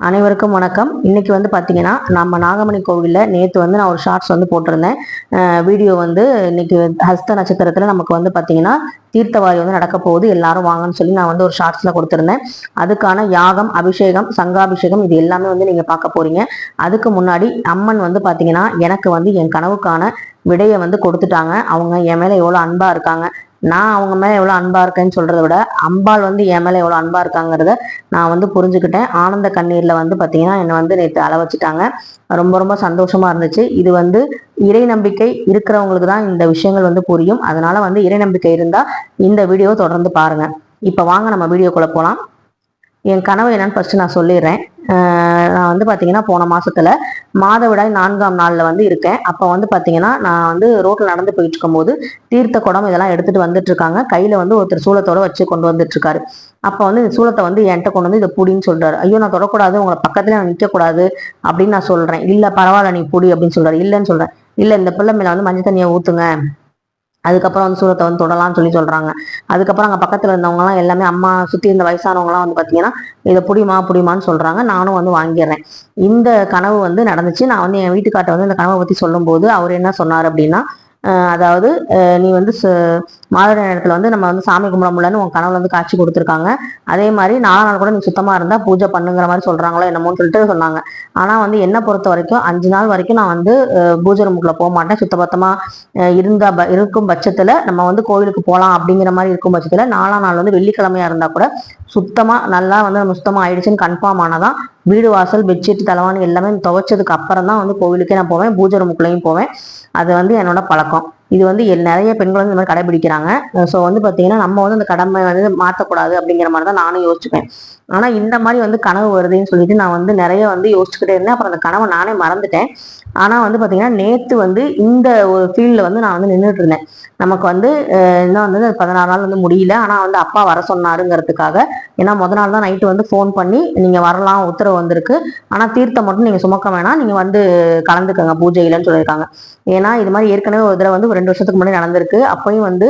அனைவருக்கும் வணக்கம். இன்னைக்கு வந்து பார்த்தீங்கன்னா நம்ம நாகமணி கோவிலில் நேற்று வந்து நான் ஒரு ஷார்ட்ஸ் வந்து போட்டிருந்தேன். வீடியோ வந்து இன்னைக்கு ஹஸ்த நட்சத்திரத்தில் நமக்கு வந்து பார்த்தீங்கன்னா தீர்த்தவாரி வந்து நடக்க போகுது. எல்லாரும் வாங்கன்னு சொல்லி நான் வந்து ஒரு ஷார்ட்ஸில் கொடுத்துருந்தேன். அதுக்கான யாகம் அபிஷேகம் சங்காபிஷேகம் இது எல்லாமே வந்து நீங்கள் பார்க்க போறீங்க. அதுக்கு முன்னாடி அம்மன் வந்து பார்த்தீங்கன்னா எனக்கு வந்து என் கனவுக்கான விடையை வந்து கொடுத்துட்டாங்க. அவங்க என் மேலே எவ்வளோ அன்பாக இருக்காங்க. நான் அவங்க மேலே எவ்வளோ அன்பா இருக்கேன்னு சொல்கிறத விட அம்பாள் வந்து என் மேலே எவ்வளோ அன்பா இருக்காங்கிறத நான் வந்து புரிஞ்சுக்கிட்டேன். ஆனந்த கண்ணீர்ல வந்து பார்த்தீங்கன்னா என்னை வந்து நேற்று அள வச்சுட்டாங்க. ரொம்ப ரொம்ப சந்தோஷமா இருந்துச்சு. இது வந்து இறை நம்பிக்கை இருக்கிறவங்களுக்கு தான் இந்த விஷயங்கள் வந்து புரியும். அதனால வந்து இறை நம்பிக்கை இருந்தா இந்த வீடியோவை தொடர்ந்து பாருங்க. இப்போ வாங்க நம்ம வீடியோக்குள்ள போகலாம் என் கனவு என்னன்னு ஃபர்ஸ்ட் நான் சொல்லிடுறேன். நான் வந்து பார்த்தீங்கன்னா போன மாதத்தில் மாதவிடாய் நான்காம் நாளில் வந்து இருக்கேன். அப்போ வந்து பார்த்தீங்கன்னா நான் வந்து ரோட்டில் நடந்து போயிட்டு இருக்கும்போது தீர்த்த குடம் இதெல்லாம் எடுத்துகிட்டு வந்துட்டுருக்காங்க கையில் வந்து ஒருத்தர் சூளத்தோடு வச்சு கொண்டு வந்துட்டுருக்காரு அப்போ வந்து இந்த சூளத்தை வந்து என்கிட்ட கொண்டு வந்து இதை புடின்னு சொல்கிறாரு ஐயோ நான் தொடக்கூடாது உங்களை பக்கத்தில் நான் நிற்கக்கூடாது அப்படின்னு நான் சொல்கிறேன் இல்லை பரவாயில்ல நீ புடி அப்படின்னு சொல்கிறாரு இல்லைன்னு சொல்கிறேன் இல்லை இந்த பிள்ளை மேலே வந்து மஞ்சள் தண்ணியை ஊற்றுங்க அதுக்கப்புறம் வந்து சூரத்தை வந்து தொடலாம்னு சொல்லி சொல்றாங்க. அதுக்கப்புறம் அங்கே பக்கத்துல இருந்தவங்கலாம் எல்லாமே அம்மா சுத்தி இருந்த வயசானவங்களாம் வந்து பாத்தீங்கன்னா இதை புடிமா புடிமான்னு சொல்றாங்க. நானும் வந்து வாங்கிடுறேன். இந்த கனவு வந்து நடந்துச்சு. நான் வந்து என் வீட்டுக்காட்ட வந்து இந்த கனவை பத்தி சொல்லும்போது அவர் என்ன சொன்னார் அப்படின்னா அதாவது நீ வந்து ச- நேரத்தில் வந்து நம்ம வந்து சாமி கும்பிட முடியலன்னு உன் கனவுல வந்து காட்சி கொடுத்துருக்காங்க. அதே மாதிரி நாலா நாள் கூட நீ சுத்தமாக இருந்தால் பூஜை பண்ணுங்கிற மாதிரி சொல்கிறாங்களோ என்னமோன்னு சொல்லிட்டு சொன்னாங்க. ஆனால் வந்து என்னை பொறுத்த வரைக்கும் அஞ்சு நாள் வரைக்கும் நான் வந்து பூஜை ரூமுக்குள்ள போக மாட்டேன். சுத்தபத்தமாக இருந்த ப- இருக்கும் பட்சத்தில் நம்ம வந்து கோவிலுக்கு போகலாம் அப்படிங்கிற மாதிரி இருக்கும் பட்சத்தில் நாலாம் நாள் வந்து வெள்ளிக்கிழமையா இருந்தால் கூட சுத்தமாக நல்லா வந்து நம்ம சுத்தமாக ஆயிடுச்சுன்னு கன்ஃபார்ம் ஆனாதான் வீடு வாசல் பெட்ஷீட் தலைவாணி எல்லாமே துவைச்சதுக்கு அப்புறம் தான் வந்து கோவிலுக்கே நான் போவேன். பூஜை ரூமுக்குள்ளேயும் போவேன். அது வந்து என்னோட பழக்கம். இது வந்து நிறைய பெண்கள் வந்து இந்த மாதிரி கடைபிடிக்கிறாங்க. ஸோ வந்து பார்த்தீங்கன்னா நம்ம வந்து அந்த கடமை வந்து மாற்றக்கூடாது அப்படிங்கிற மாதிரி தான் நானும் யோசிச்சுப்பேன். ஆனால் இந்த மாதிரி வந்து கனவு வருதுன்னு சொல்லிட்டு நான் வந்து நிறைய வந்து யோசிச்சுக்கிட்டே இருந்தேன். அப்புறம் அந்த கனவை நானே மறந்துட்டேன். ஆனால் வந்து பார்த்தீங்கன்னா நேற்று வந்து இந்த ஒரு ஃபீல்டில் வந்து நான் வந்து நின்றுட்டு இருந்தேன். நமக்கு வந்து இன்னும் வந்து பதினாறு நாள் வந்து முடியல. ஆனால் வந்து அப்பா வர சொன்னாருங்கிறதுக்காக ஏன்னா முத நாள் தான் நைட்டு வந்து ஃபோன் பண்ணி நீங்கள் வரலாம் உத்தரவு வந்திருக்கு. ஆனால் தீர்த்தம் மட்டும் நீங்கள் சுமக்க வேணாம். நீங்கள் வந்து கலந்துக்கங்க பூஜையிலன்னு சொல்லியிருக்காங்க. ஏன்னா இது மாதிரி ஏற்கனவே ஒரு தடவை வந்து ஒரு ரெண்டு வருஷத்துக்கு முன்னாடி நடந்திருக்கு. அப்பயும் வந்து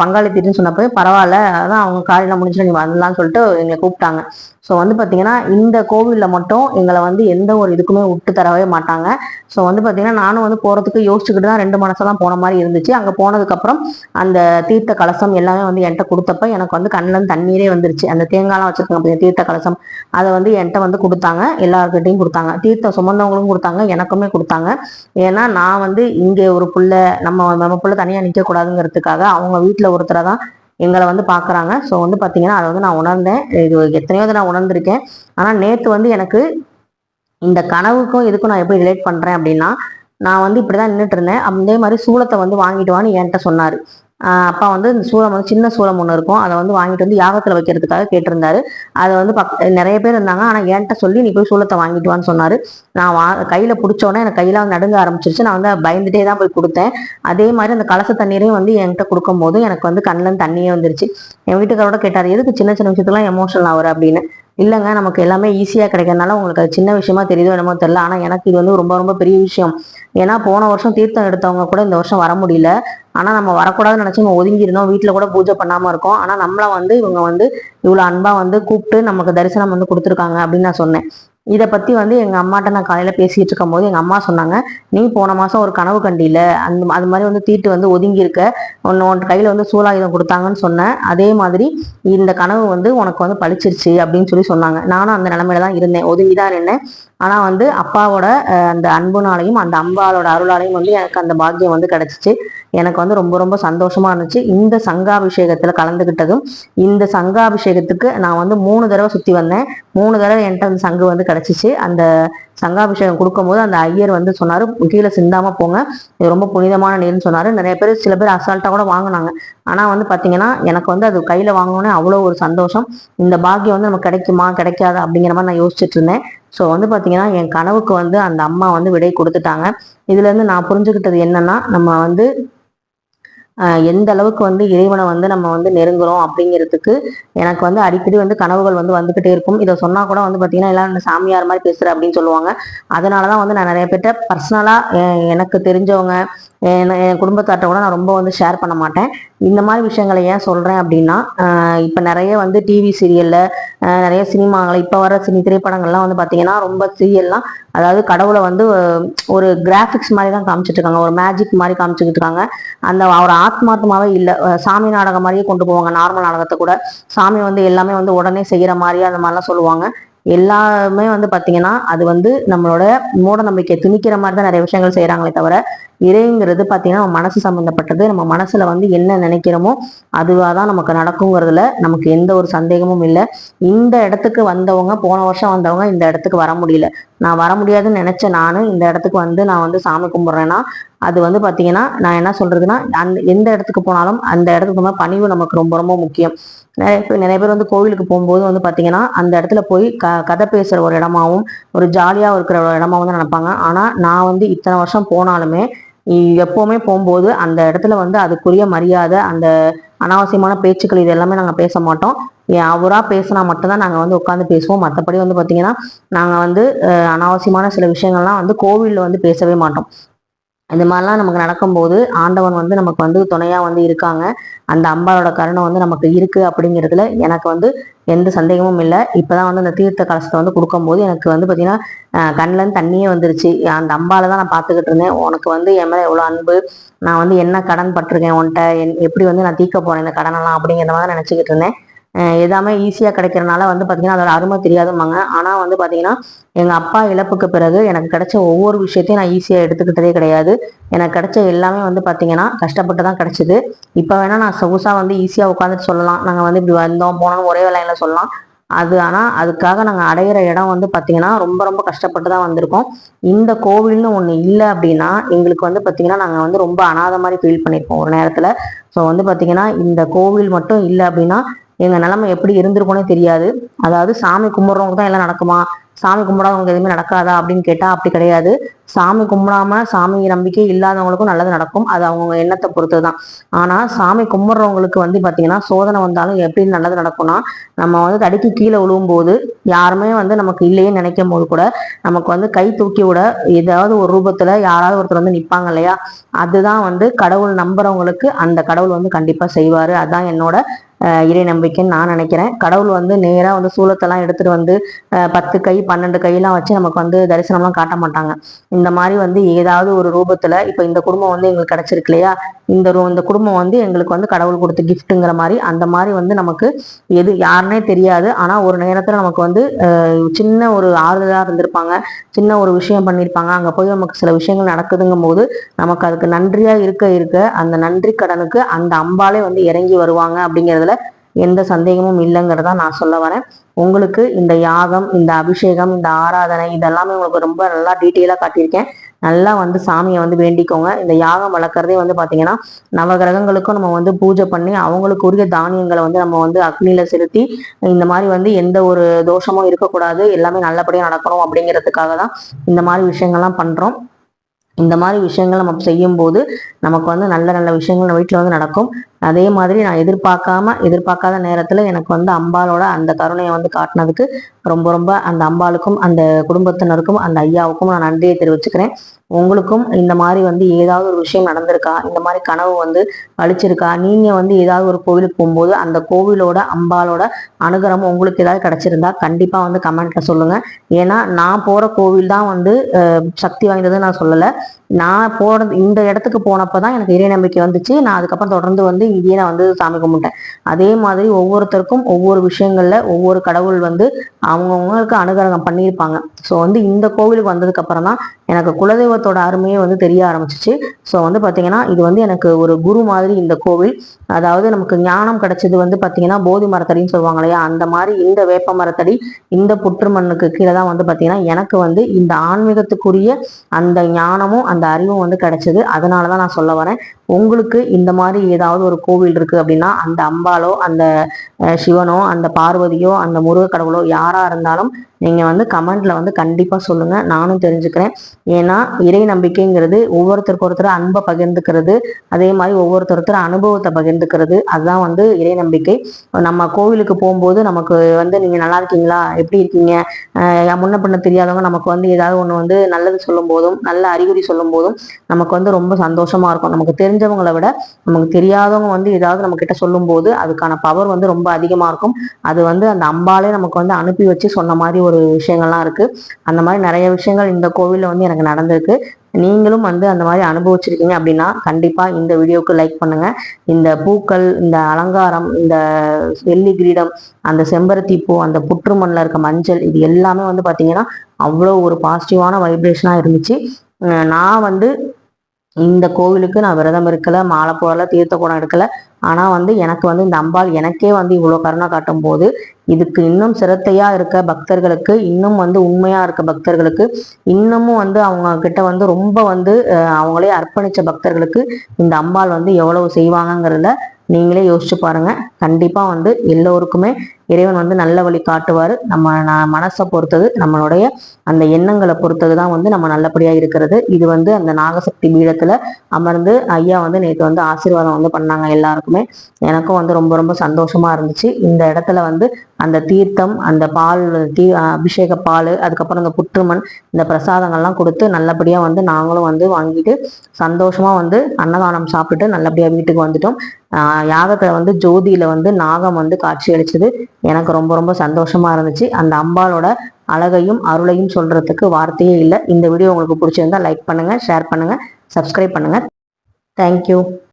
பங்காளி தீட்டுன்னு சொன்னப்போ பரவாயில்ல அதான் அவங்க காலையில் முடிச்சுட்டு நீ வரலாம்னு சொல்லிட்டு எங்களை கூப்பிட்டாங்க. ஸோ வந்து பார்த்தீங்கன்னா இந்த கோவிலில் மட்டும் எங்களை வந்து எந்த ஒரு இதுக்குமே விட்டு தரவே மாட்டாங்க. ஸோ வந்து பார்த்தீங்கன்னா நானும் வந்து போகிறதுக்கு யோசிச்சுக்கிட்டு தான் ரெண்டு மனசெல்லாம் போன மாதிரி இருந்துச்சு. அங்கே போனதுக்கப்புறம் அந்த தீர்த்த கலசம் எல்லாமே வந்து என்கிட்ட கொடுத்தப்ப எனக்கு வந்து கண்ணில் தண்ணீரே வந்துருச்சு. அந்த தேங்காய்லாம் வச்சிருக்காங்க பாத்தீங்க, தீர்த்த கலசம். அதை வந்து என்கிட்ட வந்து கொடுத்தாங்க. எல்லாருக்கிட்டையும் கொடுத்தாங்க. தீர்த்த சுமந்தவங்களுக்கும் கொடுத்தாங்க. எனக்குமே கொடுத்தாங்க. ஏன்னா நான் வந்து இங்கே ஒரு புள்ள நம்ம நம்ம புள்ள தனியாக நிற்கக்கூடாதுங்கிறதுக்காக அவங்க வீட்டில் ஒருத்தரை தான் எங்களை வந்து பார்க்குறாங்க ஸோ வந்து பார்த்தீங்கன்னா அதை வந்து நான் உணர்ந்தேன். இது எத்தனையோ நான் உணர்ந்திருக்கேன். ஆனால் நேற்று வந்து எனக்கு இந்த கனவுக்கும் இதுக்கும் நான் எப்படி ரிலேட் பண்ணுறேன் அப்படின்னா நான் வந்து இப்படி தான் நின்றுட்டு இருந்தேன். அதே மாதிரி சூளத்தை வந்து வாங்கிட்டு வான்னு என்கிட்ட சொன்னார். அப்பா வந்து இந்த சூளம் வந்து சின்ன சூளம் ஒன்று இருக்கும். அதை வந்து வாங்கிட்டு வந்து யாகத்தில் வைக்கிறதுக்காக கேட்டிருந்தாரு. அதை வந்து பக் நிறைய பேர் இருந்தாங்க. ஆனால் என்கிட்ட சொல்லி நீ போய் சூளத்தை வாங்கிட்டு வான்னு சொன்னார். நான் வா கையில் பிடிச்சோன்னே எனக்கு கையில் வந்து நடுங்க ஆரம்பிச்சிருச்சு. நான் வந்து பயந்துட்டே தான் போய் கொடுத்தேன். அதே மாதிரி அந்த கலச தண்ணீரையும் வந்து என்கிட்ட கொடுக்கும்போது எனக்கு வந்து கண்ணில் தண்ணியே வந்துருச்சு. என் வீட்டுக்காரோட கேட்டார் எதுக்கு சின்ன சின்ன விஷயத்துலாம் எமோஷனல் ஆகுற? அப்படின்னு. இல்லைங்க நமக்கு எல்லாமே ஈஸியாக கிடைக்கிறதுனால உங்களுக்கு அது சின்ன விஷயமா தெரியுதோ என்னமோ தெரில ஆனால் எனக்கு இது வந்து ரொம்ப ரொம்ப பெரிய விஷயம். ஏன்னா போன வருஷம் தீர்த்தம் எடுத்தவங்க கூட இந்த வருஷம் வர முடியல. ஆனால் நம்ம வரக்கூடாதுன்னு நினச்சி நம்ம ஒதுங்கி இருந்தோம் வீட்டில் கூட பூஜை பண்ணாமல் இருக்கோம். ஆனால் நம்மளை வந்து இவங்க வந்து இவ்வளோ அன்பாக வந்து கூப்பிட்டு நமக்கு தரிசனம் வந்து கொடுத்துருக்காங்க அப்படின்னு நான் சொன்னேன். இதை பற்றி வந்து எங்கள் அம்மாட்ட நான் காலையில் பேசிகிட்டு இருக்கும்போது எங்கள் அம்மா சொன்னாங்க நீ போன மாதம் ஒரு கனவு கண்டியில அந்த அது மாதிரி வந்து தீட்டு வந்து ஒதுங்கி இருக்க ஒன்று உன் கையில் வந்து சூலாயுதம் கொடுத்தாங்கன்னு சொன்னேன். அதே மாதிரி இந்த கனவு வந்து உனக்கு வந்து பளிச்சிருச்சு அப்படின்னு சொல்லி சொன்னாங்க. நானும் அந்த நிலமையில தான் இருந்தேன். ஒதுங்கி தான் இருந்தேன் ஆனால் வந்து அப்பாவோட அந்த அன்புனாலையும் அந்த அம்பாளோட அருளாலையும் வந்து எனக்கு அந்த பாக்கியம் வந்து கிடச்சிச்சு. எனக்கு வந்து ரொம்ப ரொம்ப சந்தோஷமாக இருந்துச்சு. இந்த சங்காபிஷேகத்தில் கலந்துக்கிட்டதும் இந்த சங்காபிஷேகத்துக்கு நான் வந்து மூணு தடவை சுற்றி வந்தேன். மூணு தடவை என்கிட்ட அந்த சங்கு வந்து கிடச்சிச்சு. அந்த சங்காபிஷேகம் கொடுக்கும்போது அந்த ஐயர் வந்து சொன்னாரு கீழே சிந்தாமல் போங்க. இது ரொம்ப புனிதமான நீர்னு சொன்னார். நிறைய பேர் சில பேர் அசால்ட்டாக கூட வாங்கினாங்க. ஆனால் வந்து பார்த்தீங்கன்னா எனக்கு வந்து அது கையில் வாங்கினோன்னே அவ்வளோ ஒரு சந்தோஷம். இந்த பாக்கியம் வந்து நமக்கு கிடைக்குமா கிடைக்காதா அப்படிங்கிற மாதிரி நான் யோசிச்சுட்டு இருந்தேன். ஸோ வந்து பார்த்தீங்கன்னா என் கனவுக்கு வந்து அந்த அம்மா வந்து விடை கொடுத்துட்டாங்க. இதுலேருந்து நான் புரிஞ்சுக்கிட்டது என்னன்னா நம்ம வந்து எந்த அளவுக்கு வந்து இறைவனை வந்து நம்ம வந்து நெருங்குறோம் அப்படிங்கிறதுக்கு எனக்கு வந்து அடிக்கடி வந்து கனவுகள் வந்து வந்துகிட்டே இருக்கும். இதை சொன்னா கூட வந்து பாத்தீங்கன்னா எல்லாம் சாமியார் மாதிரி பேசுற அப்படின்னு சொல்லுவாங்க. அதனாலதான் வந்து நான் நிறைய பேர்ட்ட பர்சனலா எனக்கு தெரிஞ்சவங்க என் என் குடும்பத்தார்ட்ட கூட நான் ரொம்ப வந்து ஷேர் பண்ண மாட்டேன். இந்த மாதிரி விஷயங்களை ஏன் சொல்கிறேன் அப்படின்னா இப்போ நிறைய வந்து டிவி சீரியலில் நிறைய சினிமாவில் இப்போ வர சினி திரைப்படங்கள்லாம் வந்து பார்த்தீங்கன்னா ரொம்ப சீரியல்லாம் அதாவது கடவுளை வந்து ஒரு கிராஃபிக்ஸ் மாதிரி தான் காமிச்சிட்டு இருக்காங்க. ஒரு மேஜிக் மாதிரி காமிச்சிக்கிட்டு இருக்காங்க. அந்த அவர் ஆத்மார்த்தமாகவே இல்லை. சாமி நாடகம் மாதிரியே கொண்டு போவாங்க. நார்மல் நாடகத்தை கூட. சாமி வந்து எல்லாமே வந்து உடனே செய்கிற மாதிரி அந்த மாதிரிலாம் சொல்லுவாங்க. எல்லாமே வந்து பார்த்தீங்கன்னா அது வந்து நம்மளோட மூட நம்பிக்கை திணிக்கிற மாதிரி தான் நிறைய விஷயங்கள் செய்கிறாங்களே தவிர இறைங்கிறது பார்த்தீங்கன்னா நம்ம மனசு சம்மந்தப்பட்டது நம்ம மனசில் வந்து என்ன நினைக்கிறோமோ அதுவாக தான் நமக்கு நடக்குங்கிறதுல நமக்கு எந்த ஒரு சந்தேகமும் இல்லை. இந்த இடத்துக்கு வந்தவங்க போன வருஷம் வந்தவங்க இந்த இடத்துக்கு வர முடியல. நான் வர முடியாதுன்னு நினச்ச நானும் இந்த இடத்துக்கு வந்து நான் வந்து சாமி கும்பிட்றேன்னா அது வந்து பார்த்தீங்கன்னா நான் என்ன சொல்கிறதுன்னா அந்த எந்த இடத்துக்கு போனாலும் அந்த இடத்துக்கு போனால் பணிவு நமக்கு ரொம்ப ரொம்ப முக்கியம். நிறைய பேர் நிறைய பேர் வந்து கோவிலுக்கு போகும்போது வந்து பார்த்தீங்கன்னா அந்த இடத்துல போய் க கதை பேசுகிற ஒரு இடமாவும் ஒரு ஜாலியாக இருக்கிற ஒரு இடமாவும் தான் நினைப்பாங்க. ஆனால் நான் வந்து இத்தனை வருஷம் போனாலுமே எப்போவுமே போகும்போது அந்த இடத்துல வந்து அதுக்குரிய மரியாதை அந்த அனாவசியமான பேச்சுக்கள் இது எல்லாமே நாங்கள் பேச மாட்டோம். அவராக அவரா பேசினா மட்டும்தான் நாங்கள் வந்து உட்காந்து பேசுவோம். மற்றபடி வந்து பார்த்தீங்கன்னா நாங்கள் வந்து அனாவசியமான சில விஷயங்கள்லாம் வந்து கோவிலில் வந்து பேசவே மாட்டோம். இந்த மாதிரிலாம் நமக்கு நடக்கும்போது ஆண்டவன் வந்து நமக்கு வந்து துணையா வந்து இருக்காங்க. அந்த அம்பாவோட கருணை வந்து நமக்கு இருக்கு அப்படிங்கிறதுல எனக்கு வந்து எந்த சந்தேகமும் இல்லை. இப்போ தான் வந்து அந்த தீர்த்த கலசத்தை வந்து கொடுக்கும்போது எனக்கு வந்து பார்த்தீங்கன்னா கண்ணிலேருந்து தண்ணியே வந்துருச்சு. அந்த அம்பால தான் நான் பார்த்துக்கிட்டு இருந்தேன். உனக்கு வந்து என் மேலே எவ்வளோ அன்பு. நான் வந்து என்ன கடன் பட்டிருக்கேன் உன்கிட்ட? என் எப்படி வந்து நான் தீர்க்க போகிறேன் இந்த கடனெல்லாம் அப்படிங்கிற மாதிரி நினச்சிக்கிட்டு இருந்தேன். எல்லாமே ஈஸியாக கிடைக்கிறனால வந்து பார்த்தீங்கன்னா அதோட அருமை தெரியாதும்பாங்க. ஆனால் வந்து பார்த்தீங்கன்னா எங்கள் அப்பா இழப்புக்கு பிறகு எனக்கு கிடைச்ச ஒவ்வொரு விஷயத்தையும் நான் ஈஸியாக எடுத்துக்கிட்டதே கிடையாது. எனக்கு கிடைச்ச எல்லாமே வந்து பார்த்தீங்கன்னா கஷ்டப்பட்டு தான் கிடைச்சிது. இப்போ வேணால் நான் சொகுசாக வந்து ஈஸியாக உட்காந்துட்டு சொல்லலாம். நாங்கள் வந்து இப்படி வந்தோம் போனோம்னு ஒரே லைனில் சொல்லலாம். அது ஆனால் அதுக்காக நாங்கள் அடையிற இடம் வந்து பார்த்தீங்கன்னா ரொம்ப ரொம்ப கஷ்டப்பட்டு தான் வந்திருக்கோம். இந்த கோவில்னு ஒன்று இல்லை அப்படின்னா எங்களுக்கு வந்து பார்த்தீங்கன்னா நாங்கள் வந்து ரொம்ப அனாதை மாதிரி ஃபீல் பண்ணியிருக்கோம் ஒரு நேரத்தில். ஸோ வந்து பார்த்தீங்கன்னா இந்த கோவில் மட்டும் இல்லை அப்படின்னா எங்கள் நிலமை எப்படி இருந்திருக்கோனே தெரியாது. அதாவது சாமி கும்பிட்றவங்க தான் எல்லாம் நடக்குமா? சாமி கும்பிடாதவங்க எதுவுமே நடக்காதா அப்படின்னு கேட்டால் அப்படி கிடையாது. சாமி கும்பிடாம சாமி நம்பிக்கை இல்லாதவங்களுக்கும் நல்லது நடக்கும். அது அவங்க எண்ணத்தை பொறுத்து தான் ஆனால் சாமி கும்பிட்றவங்களுக்கு வந்து பார்த்தீங்கன்னா சோதனை வந்தாலும் எப்படி நல்லது நடக்கும்னா நம்ம வந்து தடுக்கி கீழே விழுவும் போது யாருமே வந்து நமக்கு இல்லையே நினைக்கும் போது கூட நமக்கு வந்து கை தூக்கி விட ஏதாவது ஒரு ரூபத்தில் யாராவது ஒருத்தர் வந்து நிற்பாங்க இல்லையா? அதுதான் வந்து கடவுள் நம்புறவங்களுக்கு அந்த கடவுள் வந்து கண்டிப்பாக செய்வார். அதுதான் என்னோட இறை நம்பிக்கைன்னு நான் நினைக்கிறேன். கடவுள் வந்து நேராக வந்து சூலத்தெல்லாம் எடுத்துகிட்டு வந்து பத்து கை பன்னெண்டு கையெல்லாம் வச்சு நமக்கு வந்து தரிசனம்லாம் காட்ட மாட்டாங்க. இந்த மாதிரி வந்து ஏதாவது ஒரு ரூபத்தில் இப்போ இந்த குடும்பம் வந்து எங்களுக்கு கிடச்சிருக்கு இல்லையா? இந்த ரூ இந்த குடும்பம் வந்து எங்களுக்கு வந்து கடவுள் கொடுத்த கிஃப்ட்டுங்கிற மாதிரி அந்த மாதிரி வந்து நமக்கு எது யாருனே தெரியாது. ஆனால் ஒரு நேரத்தில் நமக்கு வந்து சின்ன ஒரு ஆறுதலாக இருந்திருப்பாங்க. சின்ன ஒரு விஷயம் பண்ணியிருப்பாங்க அங்கே போய் நமக்கு சில விஷயங்கள் நடக்குதுங்கும் போது நமக்கு அதுக்கு நன்றியாக இருக்க இருக்க அந்த நன்றி கடனுக்கு அந்த அம்பாலே வந்து இறங்கி வருவாங்க அப்படிங்கிறதுல எந்த சந்தேகமும் இல்லைங்கிறதா நான் சொல்ல வரேன். உங்களுக்கு இந்த யாகம் இந்த அபிஷேகம் இந்த ஆராதனை இதெல்லாமே உங்களுக்கு ரொம்ப நல்லா டீட்டெயிலாக காட்டியிருக்கேன். நல்லா வந்து சாமியை வந்து வேண்டிக்கோங்க. இந்த யாகம் வளர்க்குறதே வந்து பார்த்தீங்கன்னா நவகிரகங்களுக்கும் நம்ம வந்து பூஜை பண்ணி அவங்களுக்கு உரிய தானியங்களை வந்து நம்ம வந்து அக்னியில செலுத்தி இந்த மாதிரி வந்து எந்த ஒரு தோஷமும் இருக்கக்கூடாது. எல்லாமே நல்லபடியாக நடக்கணும் அப்படிங்கிறதுக்காக தான் இந்த மாதிரி விஷயங்கள்லாம் பண்றோம். இந்த மாதிரி விஷயங்கள் நம்ம செய்யும்போது நமக்கு வந்து நல்ல நல்ல விஷயங்கள் நம்ம வீட்டில் வந்து நடக்கும். அதே மாதிரி நான் எதிர்பார்க்காம எதிர்பார்க்காத நேரத்தில் எனக்கு வந்து அம்பாலோட அந்த கருணையை வந்து காட்டினதுக்கு ரொம்ப ரொம்ப அந்த அம்பாளுக்கும் அந்த குடும்பத்தினருக்கும் அந்த ஐயாவுக்கும் நான் நன்றியை தெரிவிச்சுக்கிறேன். உங்களுக்கும் இந்த மாதிரி வந்து ஏதாவது ஒரு விஷயம் நடந்திருக்கா? இந்த மாதிரி கனவு வந்து அழிச்சிருக்கா நீங்கள் வந்து ஏதாவது ஒரு கோவிலுக்கு போகும்போது அந்த கோவிலோட அம்பாலோட அனுகிரகம் உங்களுக்கு ஏதாவது கிடைச்சிருந்தா கண்டிப்பாக வந்து கமெண்ட்ல சொல்லுங்கள் ஏன்னா நான் போகிற கோவில் தான் வந்து சக்தி வாய்ந்ததுன்னு நான் சொல்லலை. நான் போனது இந்த இடத்துக்கு போனப்போ தான் எனக்கு இறை நம்பிக்கை வந்துச்சு. நான் அதுக்கப்புறம் தொடர்ந்து வந்து இங்கேயே நான் வந்து சாமி கும்பிட்டேன். அதே மாதிரி ஒவ்வொருத்தருக்கும் ஒவ்வொரு விஷயங்களில் ஒவ்வொரு கடவுள் வந்து அவங்கவுங்களுக்கு அனுகிரகம் பண்ணியிருப்பாங்க. ஸோ வந்து இந்த கோவிலுக்கு வந்ததுக்கப்புறம் தான் எனக்கு குலதெய்வத்தோட அருமையே வந்து தெரிய ஆரம்பிச்சிச்சு. ஸோ வந்து பார்த்தீங்கன்னா இது வந்து எனக்கு ஒரு குரு மாதிரி இந்த கோவில். அதாவது நமக்கு ஞானம் கிடைச்சது வந்து பார்த்தீங்கன்னா போதி மரத்தடின்னு சொல்லுவாங்க இல்லையா? அந்த மாதிரி இந்த வேப்ப மரத்தடி இந்த புற்று மண்ணுக்கு கீழே தான் வந்து பார்த்தீங்கன்னா எனக்கு வந்து இந்த ஆன்மீகத்துக்குரிய அந்த ஞானமும் அந்த அறிவும் வந்து கிடைச்சது. அதனால தான் நான் சொல்ல வரேன். உங்களுக்கு இந்த மாதிரி ஏதாவது ஒரு கோவில் இருக்கு அப்படின்னா அந்த அம்பாலோ அந்த சிவனோ அந்த பார்வதியோ அந்த முருக கடவுளோ யாரா இருந்தாலும் நீங்கள் வந்து கமெண்ட்ல வந்து கண்டிப்பாக சொல்லுங்கள் நானும் தெரிஞ்சுக்கிறேன். ஏன்னா இறை நம்பிக்கைங்கிறது ஒவ்வொருத்தருக்கு ஒருத்தர் அன்பை பகிர்ந்துக்கிறது அதே மாதிரி ஒவ்வொருத்தருத்தர் அனுபவத்தை பகிர்ந்துக்கிறது அதுதான் வந்து இறை நம்பிக்கை. நம்ம கோவிலுக்கு போகும்போது நமக்கு வந்து நீங்கள் நல்லா இருக்கீங்களா? எப்படி இருக்கீங்க? முன்ன பின்ன தெரியாதவங்க நமக்கு வந்து ஏதாவது ஒன்று வந்து நல்லது சொல்லும் போதும் நல்ல அறிகுறி சொல்லும் போதும் நமக்கு வந்து ரொம்ப சந்தோஷமா இருக்கும். நமக்கு தெரிஞ்சவங்களை விட நமக்கு தெரியாதவங்க வந்து ஏதாவது நம்ம கிட்ட சொல்லும் போது அதுக்கான பவர் வந்து ரொம்ப அதிகமா இருக்கும். அது வந்து அந்த அம்பாலே நமக்கு வந்து அனுப்பி வச்சு சொன்ன மாதிரி ஒரு விஷயங்கள்லாம் இருக்கு. அந்த மாதிரி நிறைய விஷயங்கள் இந்த கோவில்ல வந்து எனக்கு நடந்திருக்கு. நீங்களும் வந்து அந்த மாதிரி அனுபவிச்சிருக்கீங்க அப்படின்னா கண்டிப்பா இந்த வீடியோக்கு லைக் பண்ணுங்க. இந்த பூக்கள் இந்த அலங்காரம் இந்த வெள்ளி கிரீடம் அந்த செம்பருத்தி பூ அந்த புற்றுமண்ணில் இருக்க மஞ்சள் இது எல்லாமே வந்து பாத்தீங்கன்னா அவ்வளோ ஒரு பாசிட்டிவான வைப்ரேஷனாக இருந்துச்சு. நான் வந்து இந்த கோவிலுக்கு நான் விரதம் இருக்கலை மாலை போடல தீர்த்த குடம் எடுக்கல. ஆனால் வந்து எனக்கு வந்து இந்த அம்பாள் எனக்கே வந்து இவ்வளோ கருணை காட்டும் போது இதுக்கு இன்னும் சிரத்தையாக இருக்க பக்தர்களுக்கு இன்னும் வந்து உண்மையாக இருக்க பக்தர்களுக்கு இன்னமும் வந்து அவங்க கிட்ட வந்து ரொம்ப வந்து அவங்களே அர்ப்பணிச்ச பக்தர்களுக்கு இந்த அம்பாள் வந்து எவ்வளவு செய்வாங்கங்கிறத நீங்களே யோசிச்சு பாருங்கள் கண்டிப்பாக வந்து எல்லோருக்குமே இறைவன் வந்து நல்ல வழி காட்டுவார். நம்ம ந- மனசை பொறுத்தது நம்மளுடைய அந்த எண்ணங்களை பொறுத்தது தான் வந்து நம்ம நல்லபடியாக இருக்கிறது. இது வந்து அந்த நாகசக்தி பீடத்தில் அமர்ந்து ஐயா வந்து நேற்று வந்து ஆசீர்வாதம் வந்து பண்ணாங்க எல்லாருக்குமே. எனக்கும் வந்து ரொம்ப ரொம்ப சந்தோஷமா இருந்துச்சு. இந்த இடத்துல வந்து அந்த தீர்த்தம் அந்த பால் தீ அபிஷேக பால் அதுக்கப்புறம் அந்த புற்றுமண் இந்த பிரசாதங்கள்லாம் கொடுத்து நல்லபடியாக வந்து நாங்களும் வந்து வாங்கிட்டு சந்தோஷமாக வந்து அன்னதானம் சாப்பிட்டுட்டு நல்லபடியாக வீட்டுக்கு வந்துட்டோம். யாகத்தில் வந்து ஜோதியில் வந்து நாகம் வந்து காட்சி அளிச்சது எனக்கு ரொம்ப ரொம்ப சந்தோஷமாக இருந்துச்சு. அந்த அம்பாளோட அழகையும் அருளையும் சொல்கிறதுக்கு வார்த்தையே இல்லை. இந்த வீடியோ உங்களுக்கு பிடிச்சிருந்தா லைக் பண்ணுங்கள் ஷேர் பண்ணுங்கள் சப்ஸ்கிரைப் பண்ணுங்கள் தேங்க்யூ